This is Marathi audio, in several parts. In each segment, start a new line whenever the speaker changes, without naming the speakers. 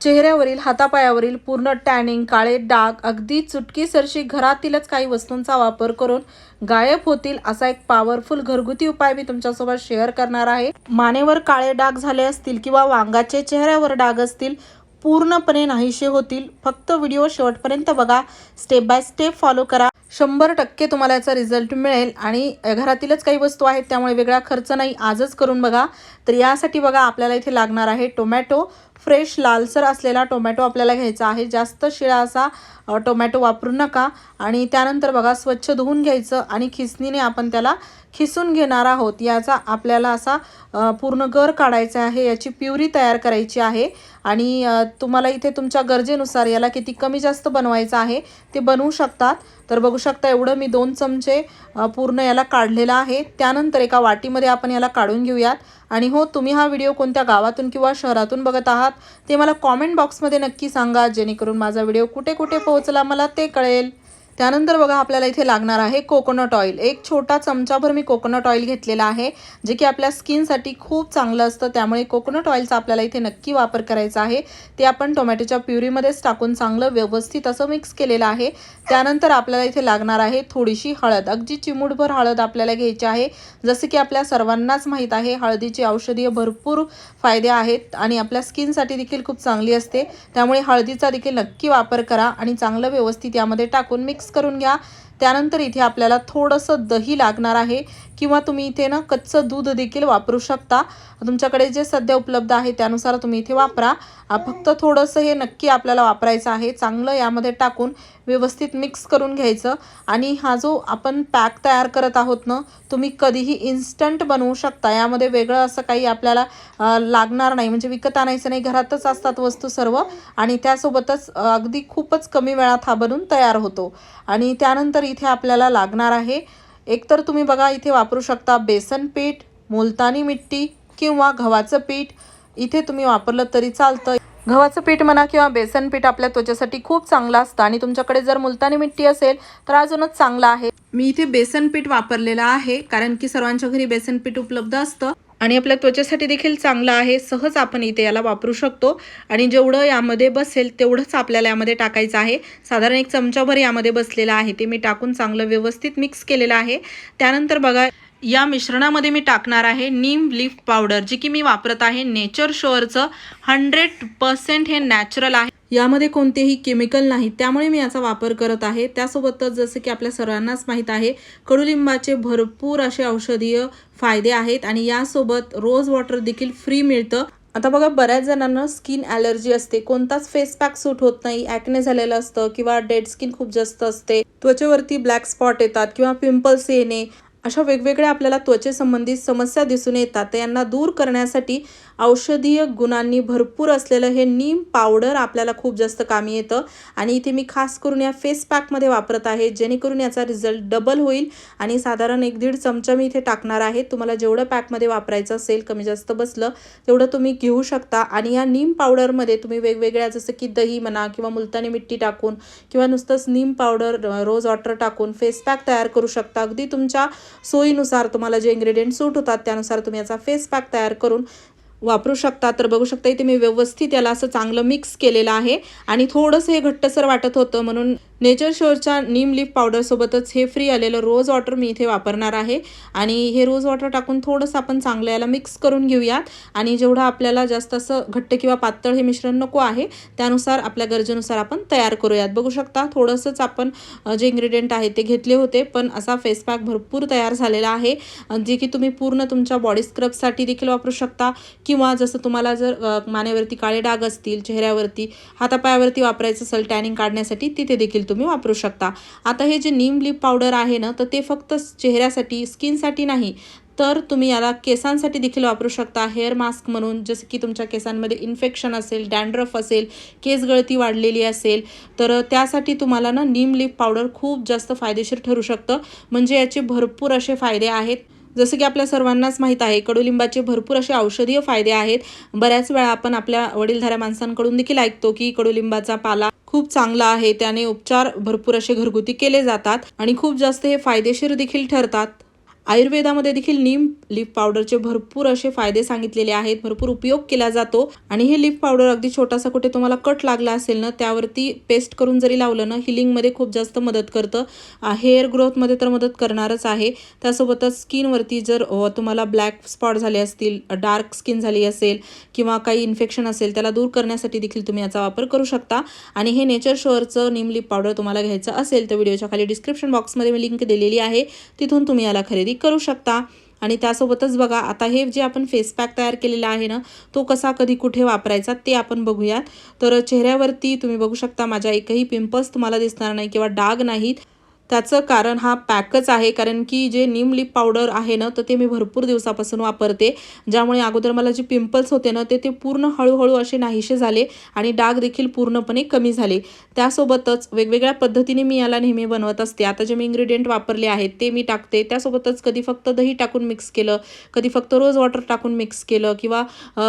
चेहऱ्यावरील हातापायावरील पूर्ण टॅनिंग काळे डाग अगदी चुटकीसरशी घरातीलच काही वस्तूंचा वापर करून गायब होतील असा एक पॉवरफुल घरगुती उपाय मी तुमच्यासोबत शेअर करणार आहे. मानेवर काळे डाग झाले असतील किंवा वांगाचे चेहऱ्यावर डाग असतील पूर्णपणे नाहीशे होतील. फक्त व्हिडिओ शेवटपर्यंत बघा. स्टेप बाय स्टेप फॉलो करा. शंभर टक्के तुम्हाला याचा रिझल्ट मिळेल आणि घरातीलच काही वस्तू आहेत त्यामुळे वेगळा खर्च नाही. आजच करून बघा. तर यासाठी बघा आपल्याला इथे लागणार आहे टोमॅटो. फ्रेश लालसर असलेला टोमॅटो आपल्याला घ्यायचा आहे. जास्त शिळा असा टोमॅटो वापरू नका. आणि त्यानंतर बघा स्वच्छ धुवून घ्यायचं आणि खिसणीने आपण त्याला खिसून घेणार आहोत. याचा आपल्याला असा पूर्ण गर काढायचा आहे. याची प्युरी तयार करायची आहे. आणि तुम्हाला इथे तुमच्या गरजेनुसार याला किती कमी जास्त बनवायचं आहे ते बनवू शकतात. तर बघू शकता एवढं मी दोन चमचे पूर्ण याला काढलेलं आहे. त्यानंतर एका वाटीमध्ये आपण याला काढून घेऊयात. आणि हो तुम्ही हा व्हिडिओ कोणत्या गावातून किंवा शहरातून बघत आहात? ते मला कॉमेंट बॉक्समध्ये नक्की सांगा जेणेकरून माझा व्हिडिओ कुठे कुठे पोहोचला मला ते कळेल. त्यानंतर बघा आपल्याला इथे लागणार आहे कोकोनट ऑइल एक छोटा चमचाभर मी कोकोनट ऑइल घेतलेला आहे जे की आपल्या स्किनसाठी खूप चांगलं असतं. त्यामुळे कोकोनट ऑइलचा आपल्याला इथे नक्की वापर करायचा आहे. ते आपण टोमॅटोच्या प्युरीमध्येच टाकून चांगलं व्यवस्थित असं मिक्स केलेलं आहे. त्यानंतर आपल्याला इथे लागणार आहे थोडीशी हळद. अगदी चिमूटभर हळद आपल्याला घ्यायची आहे. जसं की आपल्या सर्वांनाच माहीत आहे हळदीची औषधीय भरपूर फायदे आहेत आणि आपल्या स्किनसाठी देखील खूप चांगली असते. त्यामुळे हळदीचा देखील नक्की वापर करा आणि चांगलं व्यवस्थित यामध्ये टाकून मिक्स करून घ्या. त्यानंतर इथे आपल्याला थोडंसं दही लागणार आहे किंवा तुम्ही इथे ना कच्चं दूध देखील वापरू शकता. तुमच्याकडे जे सध्या उपलब्ध आहे त्यानुसार तुम्ही इथे वापरा. फक्त थोडंसं हे नक्की आपल्याला वापरायचं आहे. चांगलं यामध्ये टाकून व्यवस्थित मिक्स करून घ्यायचं. आणि हा जो आपण पॅक तयार करत आहोत ना तुम्ही कधीही इन्स्टंट बनवू शकता. यामध्ये वेगळं असं काही आपल्याला लागणार नाही. म्हणजे विकत आणायचं नाही. घरातच असतात वस्तू सर्व. आणि त्यासोबतच अगदी खूपच कमी वेळात हा बनून तयार होतो. आणि त्यानंतर इथे आपल्याला लागणार आहे. एकतर तुम्ही बघा इथे वापरू शकता बेसन पीठ मुलतानी मिट्टी किंवा गव्हाचं पीठ. इथे तुम्ही वापरलं तरी चालतं. गव्हाचं पीठ म्हणा किंवा बेसन पीठ आपल्या त्वचेसाठी खूप चांगलं असतं आणि तुमच्याकडे जर मुलतानी मिट्टी असेल तर अजूनच चांगलं आहे. मी इथे बेसन पीठ वापरलेलं आहे कारण की सर्वांच्या घरी बेसन पीठ उपलब्ध असतं. आणि आपल्या त्वचेसाठी देखील चांगलं आहे सहज आपण इथे याला वापरू शकतो. आणि जेवढं यामध्ये बसेल तेवढंच आपल्याला यामध्ये टाकायचं आहे. साधारण एक चमचाभर यामध्ये बसलेलं आहे ते मी टाकून चांगलं व्यवस्थित मिक्स केलेलं आहे. त्यानंतर बघा या मिश्रणामध्ये मी टाकणार आहे नीम लीफ पावडर जी की मी वापरत आहे नेचर शोअरचं. हंड्रेड पर्सेंट हे नॅचरल आहे. यामध्ये कोणतेही केमिकल नाही. त्यामुळे मी याचा वापर करत आहे. त्यासोबतच जसं की आपल्या सर्वांनाच माहीत आहे कडुलिंबाचे भरपूर असे औषधीय फायदे आहेत आणि यासोबत रोज वॉटर देखील फ्री मिळतं. आता बघा बऱ्याच जणांना स्किन ॲलर्जी असते. कोणताच फेस पॅक सूट होत नाही. ॲक्ने झालेलं असतं किंवा डेड स्किन खूप जास्त असते. त्वचेवरती ब्लॅक स्पॉट येतात किंवा पिंपल्स येणे. अशा वेगवेगळ्या आपल्याला त्वचेसंबंधित समस्या दिसून येतात. तर यांना दूर करण्यासाठी औषधीय गुणांनी भरपूर असलेलं हे नीम पावडर आपल्याला खूप जास्त कामी येतं. आणि इथे मी खास करून या फेस पॅकमध्ये वापरत आहे जेणेकरून याचा रिझल्ट डबल होईल. आणि साधारण एक दीड चमचा मी इथे टाकणार आहे. तुम्हाला जेवढं पॅकमध्ये वापरायचं असेल कमी जास्त बसलं तेवढं तुम्ही घेऊ शकता. आणि या नीम पावडरमध्ये तुम्ही वेगवेगळ्या जसं की दही म्हणा किंवा मुलतानी मिट्टी टाकून किंवा नुसतंच नीम पावडर रोज वॉटर टाकून फेस पॅक तयार करू शकता. अगदी तुमच्या सोयीनुसार तुम्हाला जे इन्ग्रेडियंट सूट होतात त्यानुसार तुम्ही याचा फेस पॅक तयार करून वापरू शकता. तर बघू शकता इथे मी व्यवस्थित याला असं चांगलं मिक्स केलेलं आहे. आणि थोडंसं हे घट्टसर वाटत होतं म्हणून नेचर शोअरच्या नीम लिफ पावडरसोबतच हे फ्री आलेलं रोज वॉटर मी इथे वापरणार आहे. आणि हे रोज वॉटर टाकून थोडंसं आपण चांगलं याला मिक्स करून घेऊयात. आणि जेवढं आपल्याला जास्त असं घट्ट किंवा पातळ हे मिश्रण नको आहे त्यानुसार आपल्या गरजेनुसार आपण तयार करूयात. बघू शकता थोडंसंच आपण जे इन्ग्रेडियंट आहे ते घेतले होते पण असा फेस पॅक भरपूर तयार झालेला आहे. जे की तुम्ही पूर्ण तुमच्या बॉडी स्क्रबसाठी देखील वापरू शकता. किंवा जसं तुम्हाला जर मानेवरती काळे डाग असतील चेहऱ्यावरती हातापायावरती वापरायचं असेल टॅनिंग काढण्यासाठी तिथे देखील तुम्ही वापरू शकता. आता हे जे नीम लिप पावडर आहे ना तर ते फक्त चेहऱ्यासाठी स्किनसाठी नाही तर तुम्ही याला केसांसाठी देखील वापरू शकता. हेअर मास्क म्हणून जसं की तुमच्या केसांमध्ये इन्फेक्शन असेल डॅन्ड्रफ असेल केस गळती वाढलेली असेल तर त्यासाठी तुम्हाला ना नीम लिप पावडर खूप जास्त फायदेशीर ठरू शकतं. म्हणजे याचे भरपूर असे फायदे आहेत. जसं की आपल्या सर्वांनाच माहीत आहे कडुलिंबाचे भरपूर असे औषधीय फायदे आहेत. बऱ्याच वेळा आपण आपल्या वडीलधाऱ्या माणसांकडून देखील ऐकतो की कडुलिंबाचा पाला खूप चांगला आहे त्याने उपचार भरपूर असे घरगुती केले जातात आणि खूप जास्त हे फायदेशीर देखील ठरतात. आयुर्वेदामध्ये देखील नीम लिफ पावडरचे भरपूर असे फायदे सांगितलेले आहेत भरपूर उपयोग केला जातो. आणि हे लिफ पावडर अगदी छोटासा कुठे तुम्हाला कट लागला असेल ना त्यावरती पेस्ट करून जरी लावलं ना हिलिंगमध्ये खूप जास्त मदत करतं. हेअर ग्रोथमध्ये तर मदत करणारच आहे. त्यासोबतच स्किनवरती जर तुम्हाला ब्लॅक स्पॉट झाले असतील डार्क स्किन झाली असेल किंवा काही इन्फेक्शन असेल त्याला दूर करण्यासाठी देखील तुम्ही याचा वापर करू शकता. आणि हे नेचर शोअरचं निम लिप पावडर तुम्हाला घ्यायचं असेल तर व्हिडिओच्या खाली डिस्क्रिप्शन बॉक्समध्ये मी लिंक दिलेली आहे. तिथून तुम्ही याला खरेदी करू शकता. आणि त्यासोबतच बघा आता हे जे आपण फेस पॅक तयार केलेला आहे ना तो कसा कधी कुठे वापरायचा ते आपण बघूयात. तर चेहऱ्यावरती तुम्ही बघू शकता माझ्या एकही पिंपल्स तुम्हाला दिसणार नाही किंवा डाग नाहीत. त्याचं कारण हा पॅकच आहे. कारण की जे नीम लिप पावडर आहे ना तर ते मी भरपूर दिवसापासून वापरते. ज्यामुळे अगोदर मला जे पिंपल्स होते ना ते ते पूर्ण हळूहळू असे नाहीसे झाले आणि डाग देखील पूर्णपणे कमी झाले. त्यासोबतच वेगवेगळ्या पद्धतीने मी याला नेहमी बनवत असते. आता जे मी इन्ग्रेडियंट वापरले आहेत ते मी टाकते. त्यासोबतच कधी फक्त दही टाकून मिक्स केलं कधी फक्त रोज वॉटर टाकून मिक्स केलं किंवा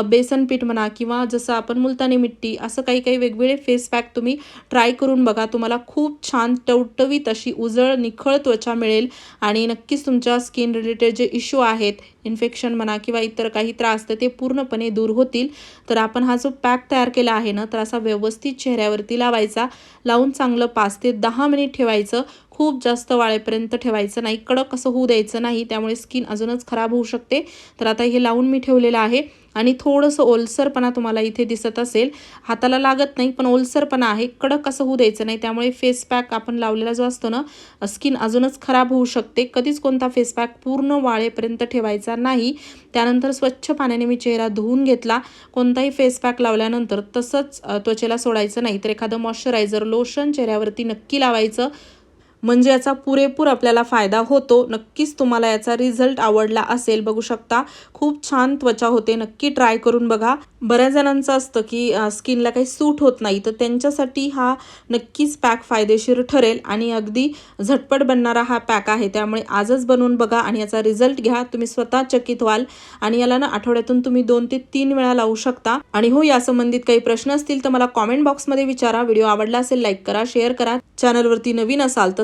बेसन पीठ म्हणा किंवा जसं आपण मुलतानी मिट्टी असं काही काही वेगवेगळे फेस पॅक तुम्ही ट्राय करून बघा. तुम्हाला खूप छान टवटवीत अशी उजळ निखळ त्वचा मिळेल आणि नक्कीच तुमच्या स्किन रिलेटेड जे इश्यू आहेत इन्फेक्शन म्हणा किंवा इतर काही त्रास तर ते पूर्णपणे दूर होतील. तर आपण हा जो पॅक तयार केला आहे ना तर असा व्यवस्थित चेहऱ्यावरती लावायचा. लावून चांगलं पाच ते दहा मिनिट ठेवायचं. खूप जास्त वाळेपर्यंत ठेवायचं नाही. कडक असं होऊ द्यायचं नाही. त्यामुळे स्किन अजूनच खराब होऊ शकते. तर आता हे लावून मी ठेवलेलं आहे. आणि थोडंसं ओलसरपणा तुम्हाला इथे दिसत असेल. हाताला लागत नाही पण ओलसरपणा आहे. कडक असं होऊ द्यायचं नाही. त्यामुळे फेस पॅक आपण लावलेला जो असतो ना स्किन अजूनच खराब होऊ शकते. कधीच कोणता फेस पॅक पूर्ण वाळेपर्यंत ठेवायचा नाही. त्यानंतर स्वच्छ पाण्याने मी चेहरा धुवून घेतला. कोणताही फेस पॅक लावल्यानंतर तसंच त्वचेला सोडायचं नाही. तर एखादं मॉइश्चरायझर लोशन चेहऱ्यावरती नक्की लावायचं. म्हणजे याचा पुरेपूर आपल्याला फायदा होतो. नक्कीच तुम्हाला याचा रिझल्ट आवडला असेल. बघू शकता खूप छान त्वचा होते. नक्की ट्राय करून बघा. बऱ्याच जणांचं असतं की स्किनला काही सूट होत नाही. तर त्यांच्यासाठी हा नक्कीच पॅक फायदेशीर ठरेल. आणि अगदी झटपट बनणारा हा पॅक आहे. त्यामुळे आजच बनवून बघा आणि याचा रिझल्ट घ्या. तुम्ही स्वतः चकित व्हाल. आणि याला ना आठवड्यातून तुम्ही दोन ते तीन वेळा लावू शकता. आणि हो या संबंधित काही प्रश्न असतील तर मला कॉमेंट बॉक्समध्ये विचारा. व्हिडिओ आवडला असेल लाईक करा शेअर करा. चॅनलवरती नवीन असाल तर